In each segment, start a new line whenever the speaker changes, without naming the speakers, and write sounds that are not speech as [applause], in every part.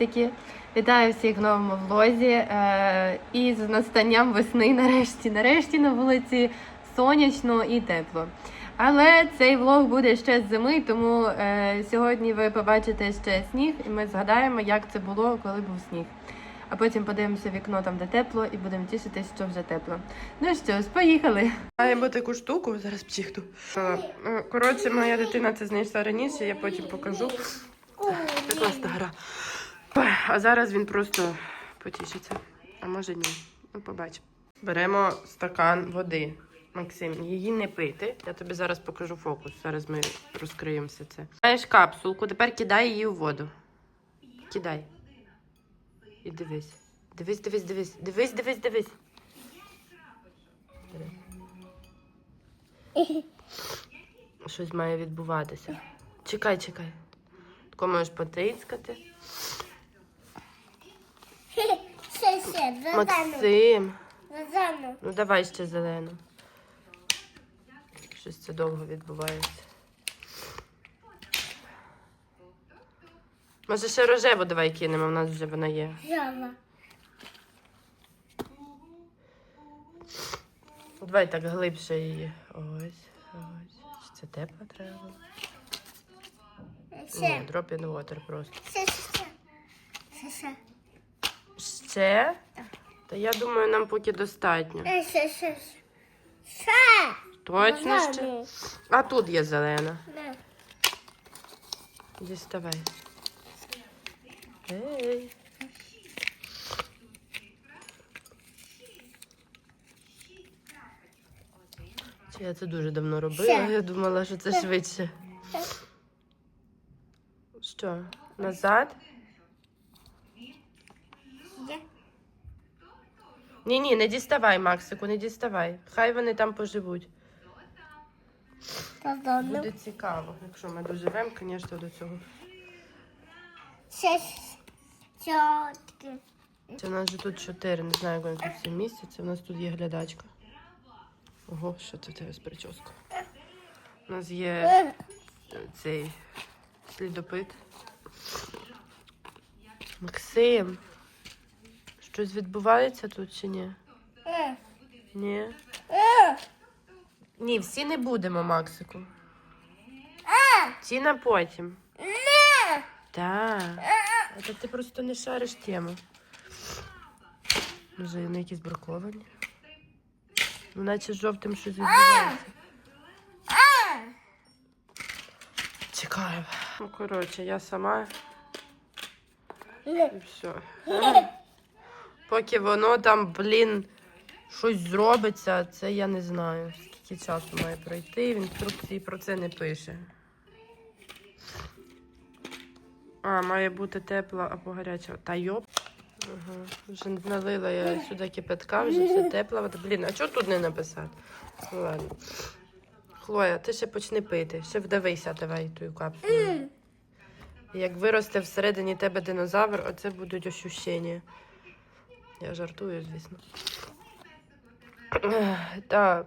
Привітики! Вітаю всіх в новому влозі. Е, і з настанням весни нарешті. Нарешті на вулиці сонячно і тепло. Але цей влог буде ще з зими, тому е, сьогодні ви побачите ще сніг, і ми згадаємо, як це було, коли був сніг. А потім подивимося вікно там, де тепло, і будемо тішитись, що вже тепло. Ну що ж, поїхали. Маємо таку штуку, зараз пчихту. Коротше, моя дитина це знайшла раніше, я потім покажу. Це класна гра. А зараз він просто потішиться. А може ні. Ну, побачимо. Беремо стакан води. Максим, її не пити. Я тобі зараз покажу фокус. Зараз ми розкриємо все це. Маєш капсулку, тепер кидай її у воду. Кидай. І дивись. Дивись, дивись, дивись. Дивись, дивись, дивись. Щось має відбуватися. Чекай, чекай. Тако можеш потицькати.
Ще, зелену.
Максим.
Зелену.
Ну давай ще зелену. Щось це довго відбувається. Може ще рожеву давай кинемо, в нас вже вона є.
Жова.
Давай так глибше її. Ось, ось. Чи Це тепла треба? Ні,
Ще,
drop in water просто.
ще, ще. Ще, ще.
Ще? Та я думаю, нам поки достатньо.
Ще, ще, ще. Ще.
Точно ще? А тут є зелена. Діставай. Ей. Я це дуже давно робила? Я думала, що це швидше. Що? Назад? Ні, ні, не діставай, Максику, не діставай. Хай вони там поживуть. Буде цікаво, якщо ми доживемо, звісно, до цього. Це в нас же тут чотири, не знаю, як вони тут всі місяці. У нас тут є глядачка. Ого, що це в тебе з прическою? У нас є цей слідопит. Максим, щось відбувається тут чи ні? Ні. Ні, всі не будемо, Максику.
Е.
На потім. Так. Ти просто не шариш тему. Може, вони якісь браковані? Ну, наче жовтим щось відбувається. Чекаємо. Ну, коротше, я сама і все. Поки воно там, блін, щось зробиться, це я не знаю. Скільки часу має пройти, в інструкції про це не пише. А, має бути тепла або гаряча. Та йоп. Ага. Вже налила я сюди кипятка, вже все тепла. вода. Блін, а чого тут не написати? Ну ладно. Хлоя, ти ще почни пити. Ще вдавися, давай ту капсулу. Як виросте всередині тебе динозавр, оце будуть ощущення. Я жартую, звісно. Так.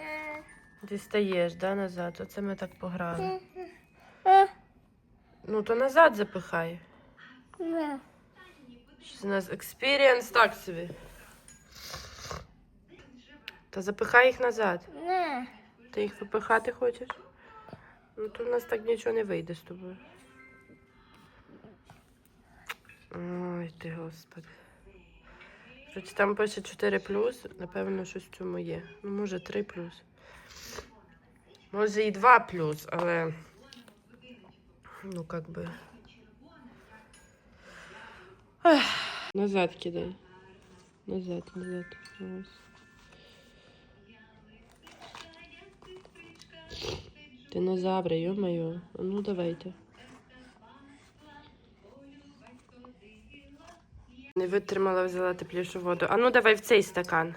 Е.
дістаєш, да, назад. Оце ми так пограли.
Е.
Ну, то назад запихай.
Не.
Що у нас experience так собі. Та запихай їх назад.
Не.
Ти їх випихати хочеш? Ну, то в нас так нічого не вийде з тобою. Ой, ти господи. Короче, там пише 4 напевно, щось в цьому є. Ну, може, 3 Може і 2 але. Ну, как би. Назад кидай. Назад, назад. Ось. Динозаври. А Ну, давайте. Не витримала, взяла теплішу воду. А ну давай в цей стакан.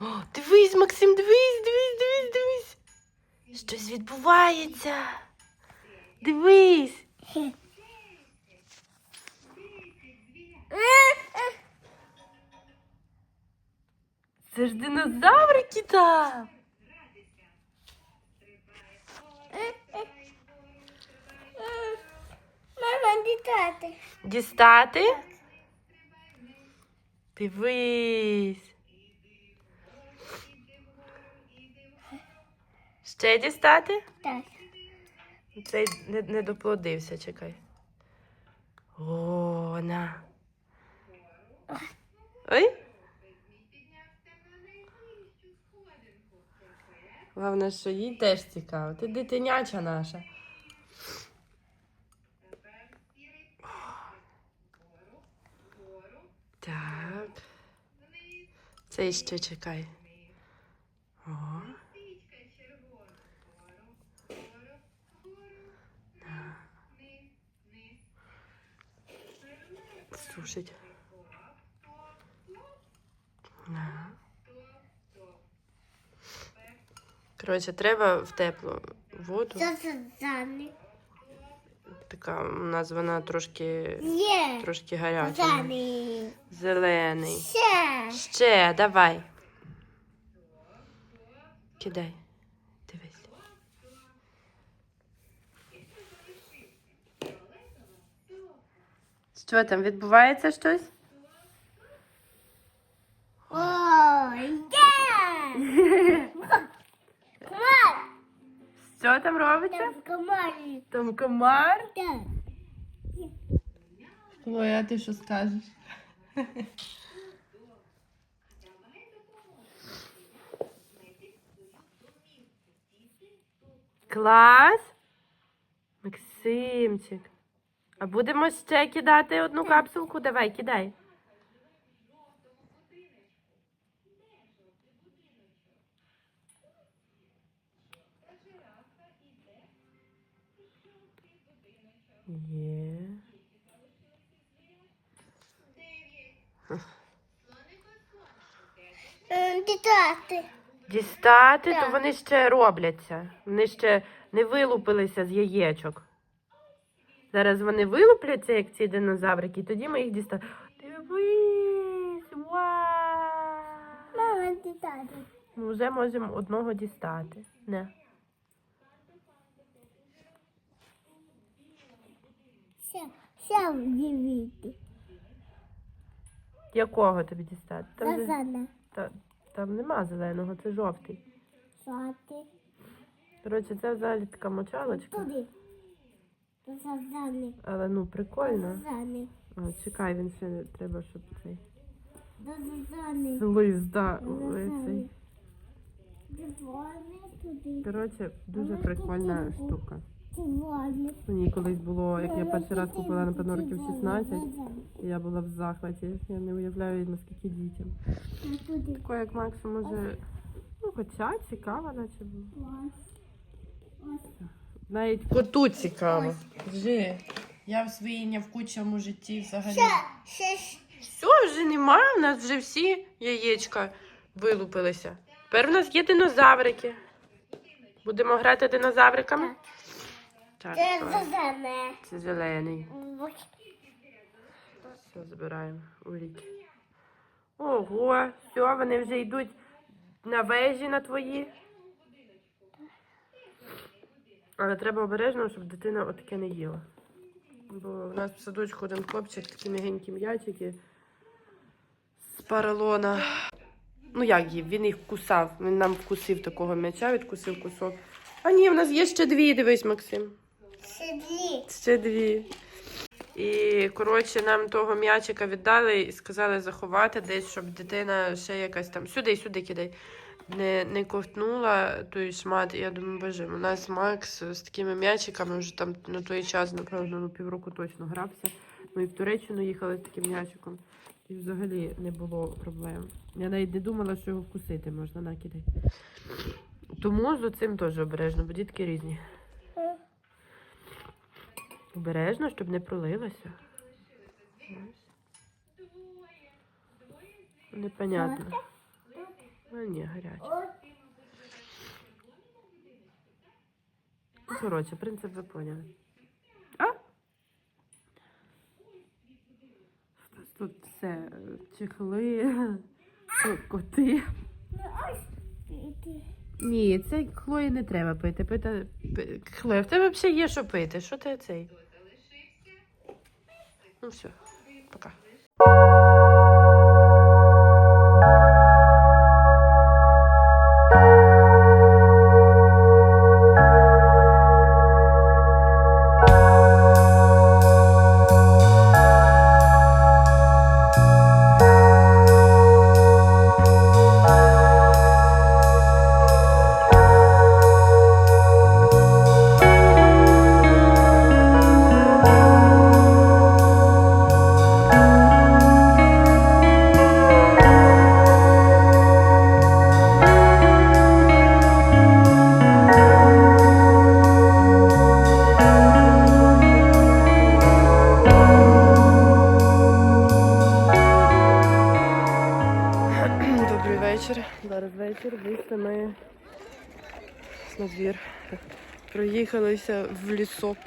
О, дивись, Максим, дивись, дивись, дивись, дивись. Щось відбувається. Дивись. Це ж динозаврики там.
Мама, дітати.
Дістати? Дивись. Ще дістати?
Так.
Цей не, не доплодився, чекай. О, на. Ой. Головне, що їй теж цікаво. Ти дитиняча наша. Так. Цей ще чекай. О. Сушить. Коротше, треба в теплу воду.
Що це заник?
Така у нас вона трошки,
Є.
трошки гаряча.
Заник.
Зелений.
Ще.
Ще, давай. Кидай. Дивись. Що там, відбувається щось?
Ой, є. Комар.
Що там робиться?
Там
комар.
Так.
Ой, а ти що скажеш? Клас. Максимчик. А будемо ще кидати одну капсулку? Давай, кидай. Є.
М, Дітати.
Дістати, то вони ще робляться. Вони ще не вилупилися з яєчок. Зараз вони вилупляться, як ці динозаврики, і тоді ми їх дістанемо. Дивись! Вау!
Мама, дітати.
Ми вже можемо одного дістати. Не.
Ще, дивіться.
Якого тобі дістати? Там, же-
Зазана.
та, там нема зеленого, це жовтий.
Шати.
Коротше, це взагалі така мочалочка,
Туди. Зазани.
але ну прикольно. О, чекай, він ще не треба, щоб цей. Лист, да, цей.
Туди.
Коротше, дуже прикольна штука. Мені колись було, як я перший раз купила, напевно, років 16, і я була в захваті. Я не уявляю, наскільки дітям.
Туди.
Як Максу, може, ну, хоча цікаво, наче було. Навіть коту цікаво. Вже. Я в своїй нявкучому житті взагалі. Все, вже нема, у нас вже всі яєчка вилупилися. Тепер у нас є динозаврики. Будемо грати динозавриками? Так,
Це
давай.
зазане.
це зелений. Все, забираємо у ріки. Ого, все, вони вже йдуть на вежі на твої. Але треба обережно, щоб дитина отаке не їла. Бо в нас в садочку один хлопчик, такі м'ягенькі м'ячики з поролона. Ну як їв, він їх кусав. Він нам вкусив такого м'яча, відкусив кусок. А ні, в нас є ще дві, дивись, Максим.
Сиди.
Ще дві. І, коротше, нам того м'ячика віддали і сказали заховати десь, щоб дитина ще якась там. Сюди, сюди кидай. Не, не ковтнула той шмат. І я думаю, боже, у нас Макс з такими м'ячиками вже там на той час, напевно, ну, півроку точно грався. Ми в Туреччину їхали з таким м'ячиком. І взагалі не було проблем. Я навіть не думала, що його вкусити можна, накидай. Тому з цим теж обережно, бо дітки різні. Обережно, щоб не пролилося. Непонятно. А ні, гаряче. Ну, Коротше, принцип ви поняли. А? Тут все, чехли, коти. Ні, це Хлої не треба пити. Пити... пи- Хлоя, в тебе взагалі є що пити. Що ти цей? Ну все, пока. На двір. Проїхалися в лісок.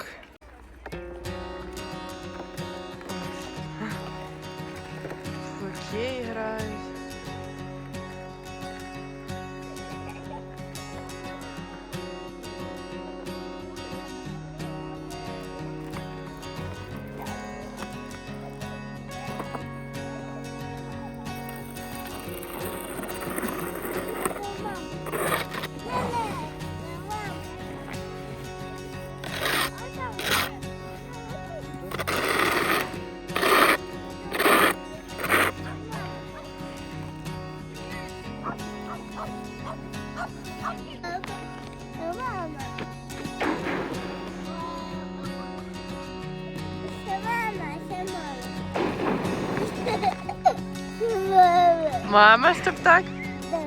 Мама.
Щоб так?
Да.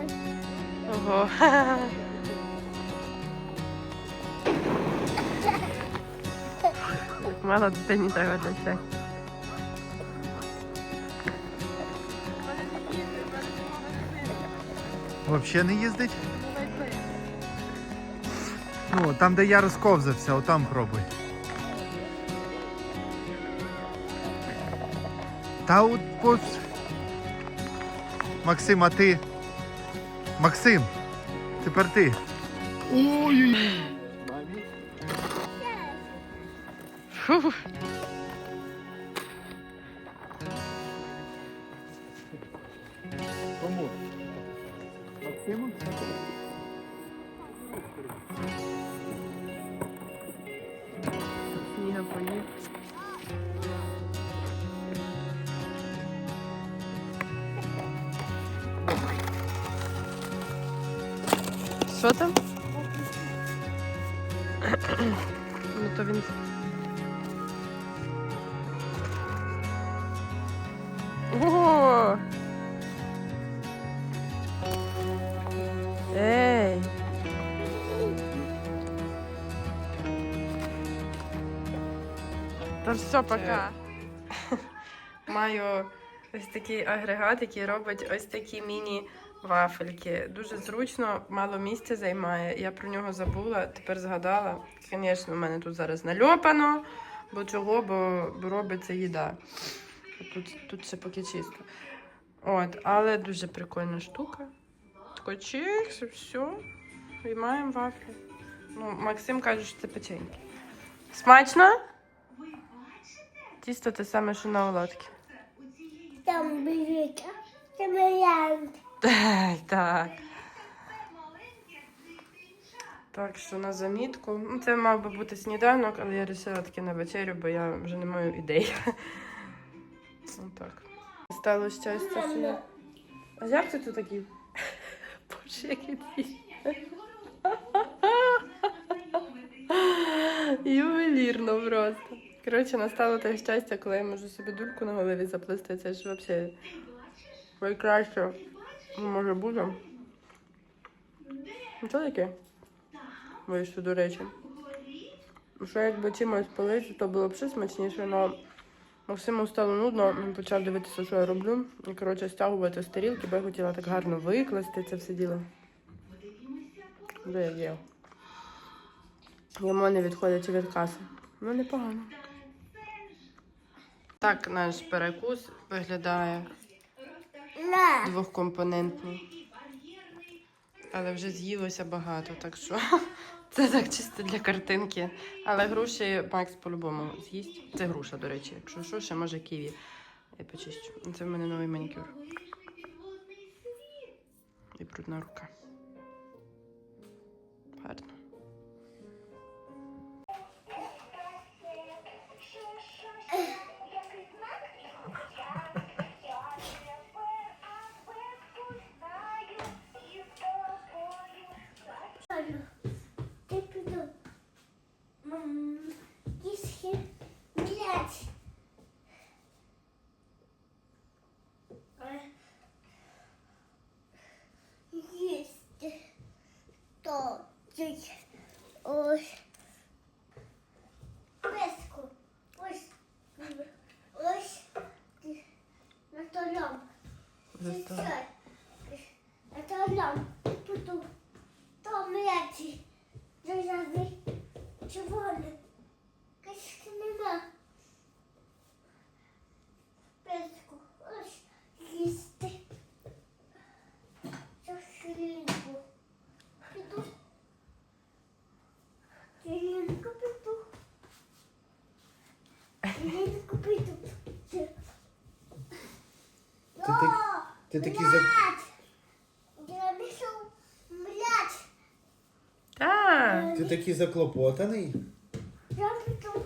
Ого. [laughs] Мало дитині треба для це.
Взагалі не їздить? Ну, там, де я розковзався, отам пробуй. Та от от... Максим, а ти. Максим, тепер ти. Ой-ой-ой.
Фу.
Кому? Максиму?
Сніга поїв. Що там? ну то він. О! Ей! Та все, пока. [laughs] Маю ось такий агрегат, який робить ось такі міні-вафельки. Дуже зручно, мало місця займає. Я про нього забула, тепер згадала. Звісно, в мене тут зараз нальопано, бо чого, бо, бо робиться їда. Тут, тут ще поки чисто. От, але дуже прикольна штука. Тако чикс, і все. І маємо вафлі. Ну, Максим каже, що це печеньки. Смачно? Тісто те саме, що на оладки.
Там біжить. Це варіант.
Так, так. Що на замітку. Ну, Це мав би бути сніданок, але я вирішила таки на вечерю, бо я вже не маю ідей. [laughs] Ну так. Стало щастя. я- А як це тут такий? [laughs] Боже, який твій. [laughs] Ювелірно просто. Коротше, настало те щастя, коли я можу собі дульку на голові заплести. Це ж взагалі найкраще може бути. Ну, що таке? Вийшло, до речі. Що якби чимось полити, то було б ще смачніше, але Максиму стало нудно, він почав дивитися, що я роблю. І, коротше, стягувати з тарілки, бо я хотіла так гарно викласти це все діло. Де я є? Йому не відходячи від каси. Ну, непогано. Так наш перекус виглядає. Двохкомпонентний. Але вже з'їлося багато, так що [laughs] це так чисто для картинки. Але груші Макс по-любому з'їсть. Це груша, до речі. Якщо що, ще може ківі. Я почищу. Це в мене новий манікюр. І брудна рука. Гарно.
Ти,
так- ти такий за-. Ти такий заклопотаний.
Я піду.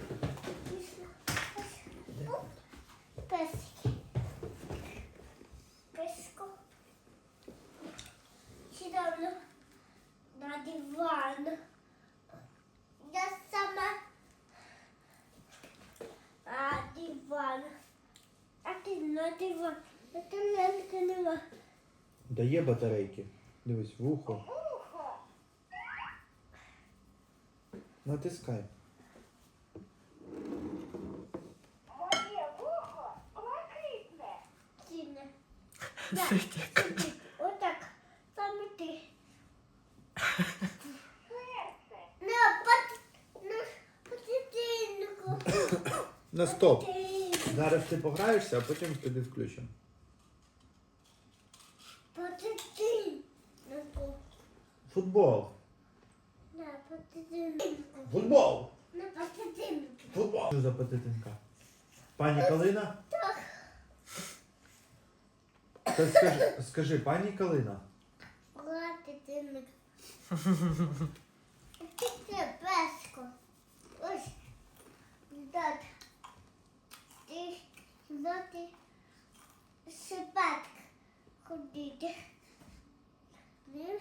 Песики. Песко. Сідаю на диван. Я сама на диван. А ти на диван. А ти ленки нема.
Дає батарейки. Дивись, вухо.
Ухо.
Натискай.
Моє вухо блакитне. Сіне. [laughs] Так, отак. Саме ти. На пат... На патітинку.
На стоп. Зараз ти пограєшся, а потім тобі включимо. Футбол.
На патітинку.
Футбол!
На патітинку.
Футбол! Що за патетинка? Пані Калина?
Так.
Та скажи, скажи, пані Калина.
Патітинку. [laughs] Це песко. Ось. Так. Ти знати шипатка ходити. Ж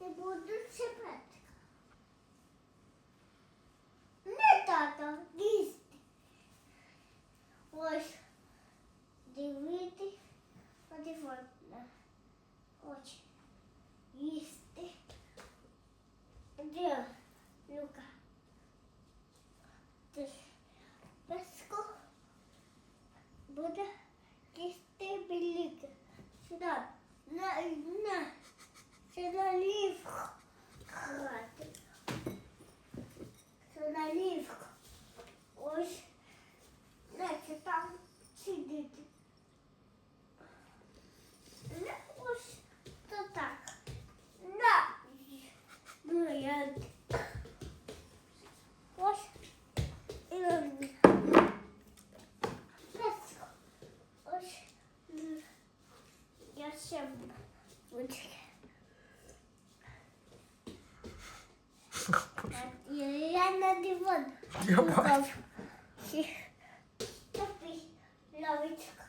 не буду шипатка. Не тато, їсти. Ось. Дивити, подивати на очі. Їсти. Де, Люка? Ти ж песко буде їсти біліки. Сюди. На, на. Лівку. Хати. Сюди лівку. Ось. Наче там сидіти. Ось то так. На. Ну, я... Ось. І он. Ось. Я ще буду. Я на диван.
Я бачу.
Топи, лавочка.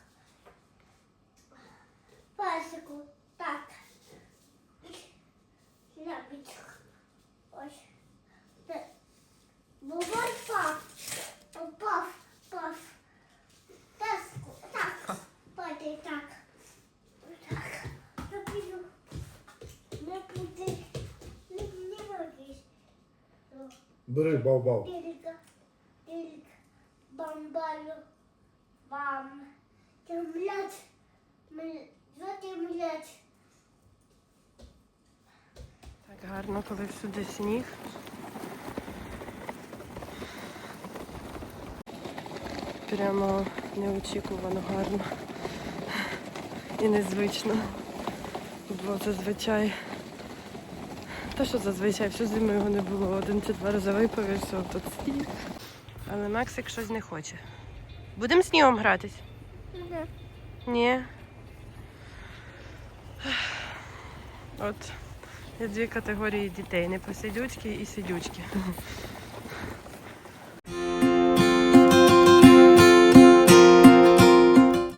Пасику, так. Лавочка. Ось. Та- Бувай пав. Пав, пав. Таску, так. Падай так. Так. Топію. Не буде. Не, не можеш.
Бери бау-бау.
Тільки, тільки, бамбалю, бам. Темлять, затемлять.
Так гарно, коли всюди сніг. Прямо неочікувано гарно і незвично. Бо зазвичай. Та що зазвичай, всю зиму його не було. Один чи два рази випав що тут сніг. Але Максик щось не хоче. Будемо снігом гратись? Ні. От є дві категорії дітей: непосидючки і сидючки.